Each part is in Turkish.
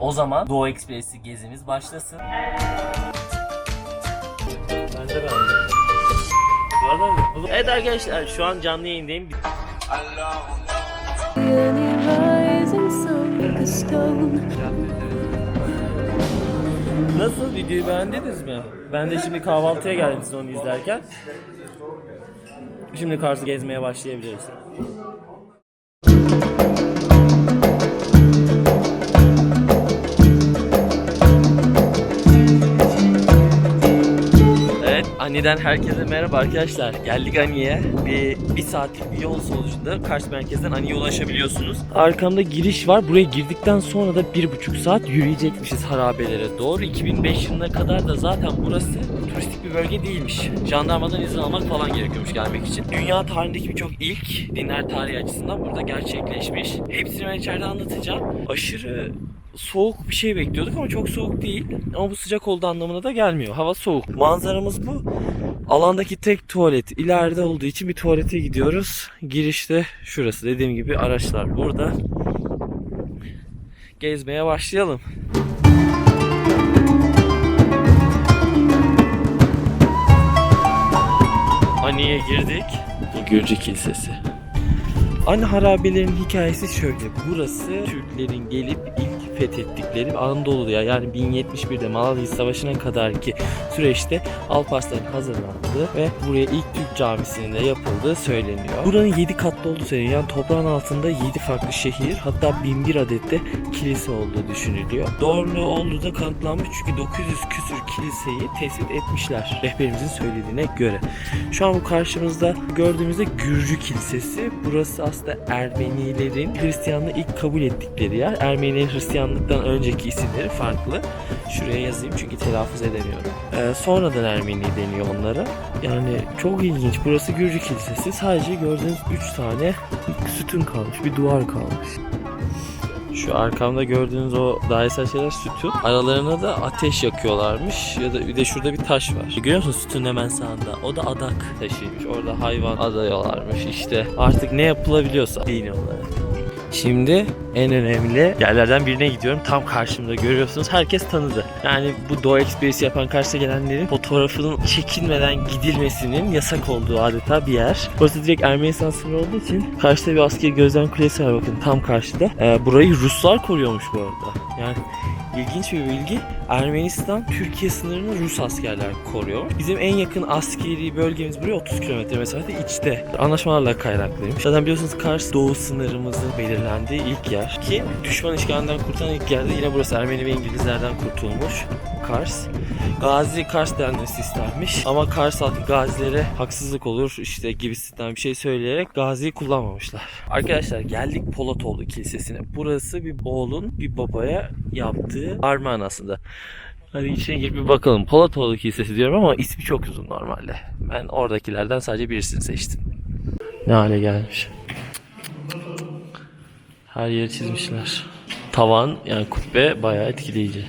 O zaman Doğu Ekspresi gezimiz başlasın. Ben de beğendim. Evet arkadaşlar şu an canlı yayındayım. Nasıl videoyu beğendiniz mi? Ben de şimdi kahvaltıya geldim siz onu izlerken. Şimdi Kars'ı gezmeye başlayabiliriz. Ani'den herkese merhaba arkadaşlar. Geldik Ani'ye. Bir, bir saatlik bir yol sonucunda Kars merkezden Ani'ye ulaşabiliyorsunuz. Arkamda giriş var. Buraya girdikten sonra da bir buçuk saat yürüyecekmişiz harabelere doğru. 2005 yılına kadar da zaten burası turistik bir bölge değilmiş. Jandarmadan izin almak falan gerekiyormuş gelmek için. Dünya tarihindeki birçok ilk dinler tarihi açısından burada gerçekleşmiş. Hepsini ben içeride anlatacağım. Aşırı soğuk bir şey bekliyorduk ama çok soğuk değil. Ama bu sıcak olduğu anlamına da gelmiyor. Hava soğuk. Manzaramız bu. Alandaki tek tuvalet ileride olduğu için bir tuvalete gidiyoruz. Girişte şurası. Dediğim gibi araçlar burada. Gezmeye başlayalım. Ani'ye girdik. Gürcü Kilisesi. Anne harabelerin hikayesi şöyle. Burası Türklerin gelip ilk fethettikleri Anadolu'ya yani 1071'de Malazgirt Savaşı'na kadarki süreçte Alparslan hazırlandı ve buraya ilk Türk camisinin de yapıldığı söyleniyor. Buranın 7 katlı olduğu söyleniyor. Yani toprağın altında 7 farklı şehir hatta 1001 adet de kilise olduğu düşünülüyor. Doğruluğu olduğu da kanıtlanmış çünkü 900 küsür kiliseyi tespit etmişler rehberimizin söylediğine göre. Şu an bu karşımızda gördüğümüzde Gürcü Kilisesi. Burası aslında Ermenilerin Hristiyanlığı ilk kabul ettikleri yer. Ermenilerin Hristiyanlıktan önceki isimleri farklı. Şuraya yazayım çünkü telaffuz edemiyorum. Ee, sonradan Ermeni deniyor onlara. Yani çok ilginç. Burası Gürcü Kilisesi. Sadece gördüğünüz 3 tane sütun kalmış. Bir duvar kalmış. Şu arkamda gördüğünüz o dairesel şeyler sütun. Aralarına da ateş yakıyorlarmış. Ya da bir de şurada bir taş var. Görüyor musun sütun hemen sağında? O da adak taşıymış. Orada hayvan adıyorlarmış. İşte artık ne yapılabiliyorsa dini olarak. Şimdi en önemli yerlerden birine gidiyorum. Tam karşımda görüyorsunuz. Herkes tanıdı. Yani bu Doğu Ekspresi yapan karşıya gelenlerin fotoğrafının çekinmeden gidilmesinin yasak olduğu adeta bir yer. Burası direkt Ermenistan sınırı olduğu için karşıda bir askeri gözlem kulesi var bakın tam karşıda. Ee, burayı Ruslar koruyormuş bu arada. Yani İlginç bir bilgi. Ermenistan Türkiye sınırını Rus askerler koruyor. Bizim en yakın askeri bölgemiz buraya 30 kilometre mesafede içte. Anlaşmalarla kaynaklıymış. Zaten biliyorsunuz Kars doğu sınırımızın belirlendiği ilk yer. Ki düşman işgalinden kurtulan ilk yerde yine burası Ermeni ve İngilizlerden kurtulmuş. Kars. Gazi Kars denmesi istenmiş. Ama Kars halkı gazilere haksızlık olur işte gibisinden bir şey söyleyerek gaziyi kullanmamışlar. Arkadaşlar geldik Polatoğlu Kilisesi'ne. Burası bir oğlun bir babaya yaptığı armağan aslında. Hadi içine girip bir bakalım. Polatoğlu Kilisesi diyorum ama ismi çok uzun normalde. Ben oradakilerden sadece birisini seçtim. Ne hale gelmiş. Her yeri çizmişler. Tavan yani kubbe bayağı etkileyici.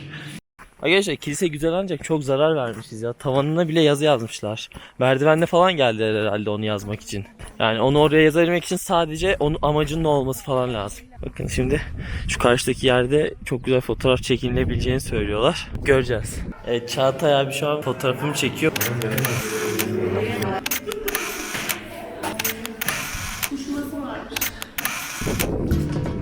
Arkadaşlar kilise güzel ancak çok zarar vermişiz ya. Tavanına bile yazı yazmışlar. Merdivenle falan geldiler herhalde onu yazmak için. Yani onu oraya yazabilmek için sadece onun amacının olması falan lazım. Bakın şimdi şu karşıdaki yerde çok güzel fotoğraf çekinilebileceğini söylüyorlar. Göreceğiz. Evet Çağatay abi şu an fotoğrafımı çekiyor.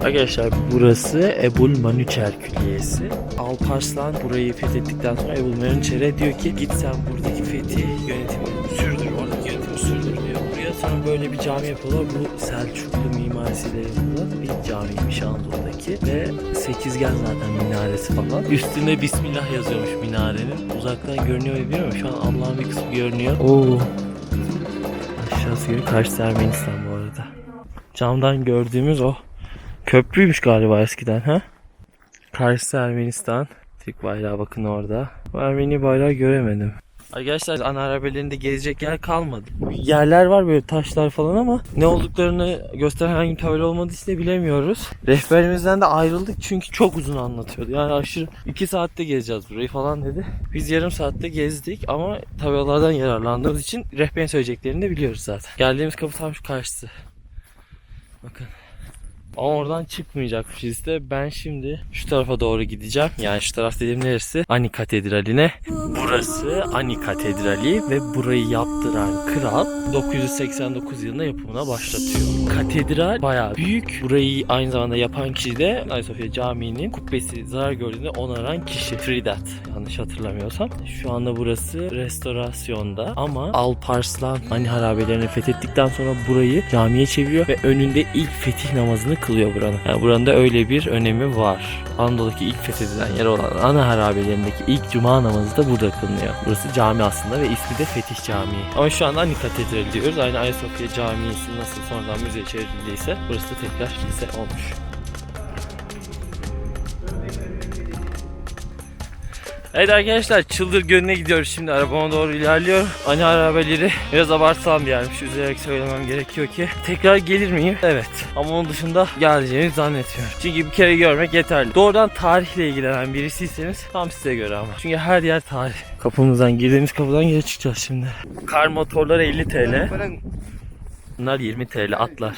Arkadaşlar burası Ebul Manüçer Külliyesi. Alparslan burayı fethettikten sonra Ebul Manüçer'e diyor ki git sen buradaki fethi yönetimini sürdür, oradaki yönetimi sürdür diyor. Buraya sonra böyle bir cami yapıyorlar. Bu Selçuklu mimarisiyle yapılan bir camiymiş Anadolu'daki ve sekizgen zaten minaresi falan. Üstünde Bismillah yazıyormuş minarenin. Uzaktan görünüyor mu bilmiyorum. Şu an Allah'ın bir kısmı görünüyor. Oo. Aşağısı görüyor. Karşısı Ermenistan bu arada. Camdan gördüğümüz o Köprüymüş galiba eskiden ha? Karşısı Ermenistan. Türk bayrağı bakın orada. Bu Ermeni bayrağı göremedim. Arkadaşlar ana arabelerinde gezecek yer kalmadı. Yerler var böyle taşlar falan ama ne olduklarını gösteren bir tabela olmadığı için bilemiyoruz. Rehberimizden de ayrıldık çünkü çok uzun anlatıyordu. Yani aşırı 2 saatte gezeceğiz burayı falan dedi. Biz yarım saatte gezdik ama tabelalardan yararlandığımız için rehberin söyleyeceklerini de biliyoruz zaten. Geldiğimiz kapı tam şu karşısı. Bakın. Ama oradan çıkmayacakmış işte. Ben şimdi şu tarafa doğru gideceğim. Yani şu taraf dediğim neresi? Ani Katedrali'ne. Burası Ani Katedrali ve burayı yaptıran kral 989 yılında yapımına başlatıyor. Katedral bayağı büyük. Burayı aynı zamanda yapan kişi de Ayasofya Camii'nin kubbesi zarar gördüğünde onaran kişi. Tridat yanlış hatırlamıyorsam. Şu anda burası restorasyonda ama Alparslan Ani harabelerini fethettikten sonra burayı camiye çeviriyor ve önünde ilk fetih namazını kılıyor buranın. Yani buranın da öyle bir önemi var. Anadolu'daki ilk fethedilen yer olan ana harabelerindeki ilk cuma namazı da burada kılınıyor. Burası cami aslında ve ismi de Fetih Camii. Ama şu anda Ani Katedrali diyoruz. Aynı Ayasofya Camii'si nasıl sonradan müzeye çevrildiyse burası da tekrar kilise olmuş. Evet arkadaşlar Çıldır Gölü'ne gidiyoruz şimdi arabama doğru ilerliyor. Ani arabeleri biraz abartılan bir yermiş üzülerek söylemem gerekiyor ki. Tekrar gelir miyim? Evet. Ama onun dışında geleceğimi zannetmiyorum. Çünkü bir kere görmek yeterli. Doğrudan tarihle ilgilenen birisiyseniz tam size göre ama. Çünkü her yer tarih. Kapımızdan girdiğimiz kapıdan geri çıkacağız şimdi. Kar motorları 50 TL. Bunlar 20 TL atlar.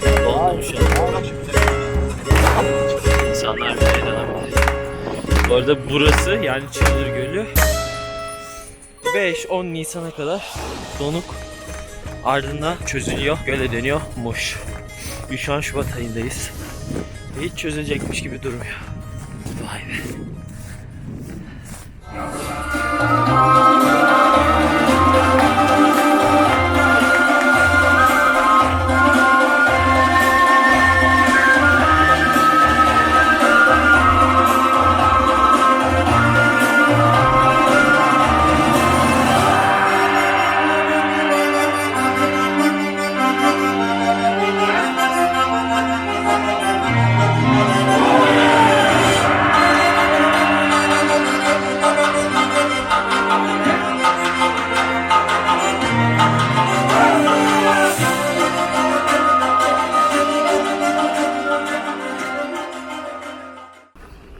Doldum şu an. İnsanlar bile inanabilir. Bu arada burası yani Çıldır Gölü 5-10 Nisan'a kadar donuk ardından çözülüyor. Göle dönüyor muş. Biz şu an Şubat ayındayız. Hiç çözülecekmiş gibi durmuyor. Vay be.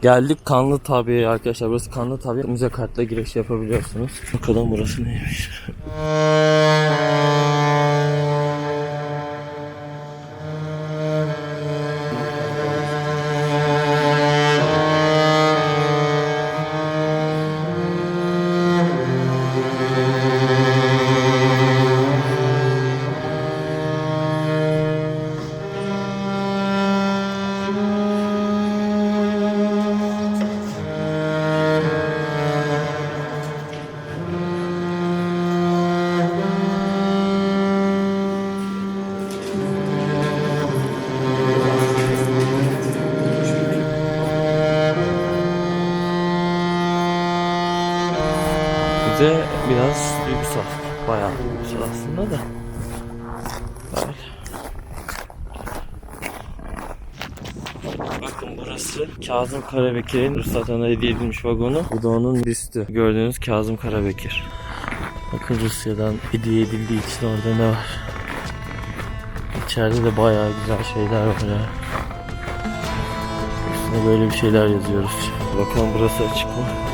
Geldik Kanlı Tabi'ye arkadaşlar. Burası Kanlı Tabi. Müze kartla giriş yapabiliyorsunuz. Bakalım burası neymiş. Burası Kazım Karabekir'in Rusya'dan hediye edilmiş vagonu. Bu da onun büstü. Gördüğünüz Kazım Karabekir. Bakın Rusya'dan hediye edildiği için orada ne var? İçeride de bayağı güzel şeyler var ya. Üstüne böyle bir şeyler yazıyoruz. Bakalım burası açık mı?